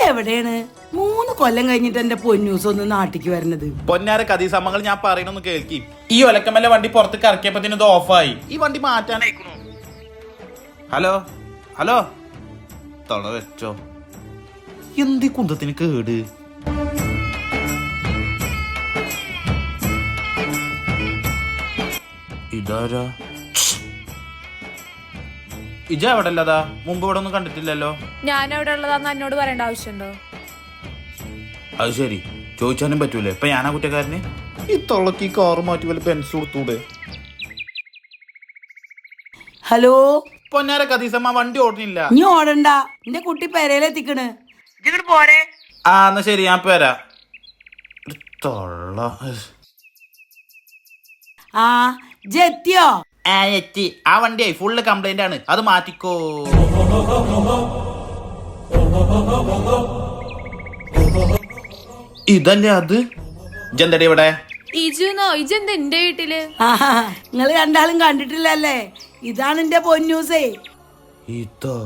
എവിടെയാണ്? മൂന്ന് കൊല്ലം കഴിഞ്ഞിട്ട് എന്റെ പൊന്നൂസ് ഒന്ന് നാട്ടിക്ക് വരണത്. പൊന്നാര കഥീസമ്മങ്ങൾ ഞാൻ പറയണൊന്ന് കേൾക്കി. ഈ ഒലക്കമല്ല വണ്ടി പുറത്തേക്ക് ഇറക്കിയപ്പത്തിന് ഇത് ഓഫായി. ഈ വണ്ടി മാറ്റാനായിക്കണു. ഹലോ? ഹലോ? തള വെച്ചോ. എന്തി കുന്തത്തിന് കേട്? ഇതാരാ? ഇജ എവിടെ അല്ലതാ മുമ്പ് ഇവിടെ ഒന്നും കണ്ടിട്ടില്ലല്ലോ. ഞാൻ എവിടെ ഉള്ളതാന്ന് എന്നോട് പറയേണ്ട ആവശ്യമുണ്ടോ? അത് ശരി. ചോദിച്ചാലും പറ്റൂലേ? ഇപ്പൊ ഞാനാ കുറ്റക്കാരന്? ഈ തൊള്ളക്ക് ഈ കാറ് മാറ്റി വല്ല പെൻസ് കൊടുത്തൂടെ? ഹലോ? പൊന്നാര കതീസമ്മ വണ്ടി ഓടുന്നില്ല. നീ ഓടണ്ട. നിന്റെ കുട്ടി പെരയിലെത്തിക്കണ് ഇങ്ങോട്ട് പോരെ. ആ എന്നാ ശരി ഞാൻ പേരാ തൊള്ള. ആ ഇജ്ജ് എത്തിയോ ആ വണ്ടി ആ വണ്ടിയായി. ഫുള്ള് കംപ്ലൈന്റ് ആണ്. അത് മാറ്റിക്കോ. ഇതല്ലേ അത്? ജന്തടി ഇവിടെ? ഇജുന്നോ? ഇജെന്ത് എന്റെ വീട്ടിൽ? നിങ്ങൾ നിങ്ങൾ രണ്ടാളും കണ്ടിട്ടില്ലല്ലേ? ഇതാണ് എന്റെ പൊന്നൂസേ. ഇതോ.